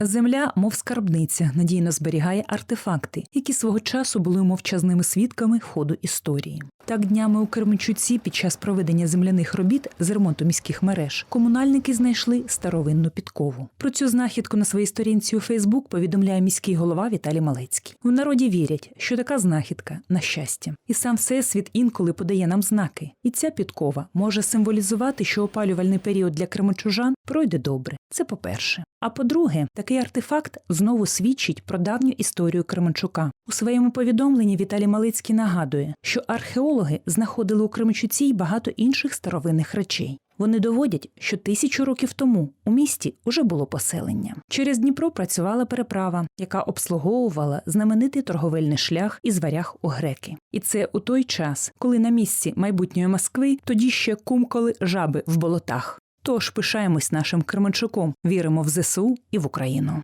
Земля, мов скарбниця, надійно зберігає артефакти, які свого часу були мовчазними свідками ходу історії. Так днями у Кременчуці під час проведення земляних робіт з ремонту міських мереж комунальники знайшли старовинну підкову. Про цю знахідку на своїй сторінці у Фейсбук повідомляє міський голова Віталій Малецький. В народі вірять, що така знахідка на щастя, і сам всесвіт інколи подає нам знаки. І ця підкова може символізувати, що опалювальний період для кременчужан пройде добре. Це по-перше. А по-друге, такий артефакт знову свідчить про давню історію Кременчука. У своєму повідомленні Віталій Малицький нагадує, що археологи знаходили у Кременчуці й багато інших старовинних речей. Вони доводять, що тисячу років тому у місті уже було поселення. Через Дніпро працювала переправа, яка обслуговувала знаменитий торговельний шлях із варяг у греки. І це у той час, коли на місці майбутньої Москви тоді ще кумкали жаби в болотах. Тож пишаємось нашим Кременчуком, віримо в ЗСУ і в Україну.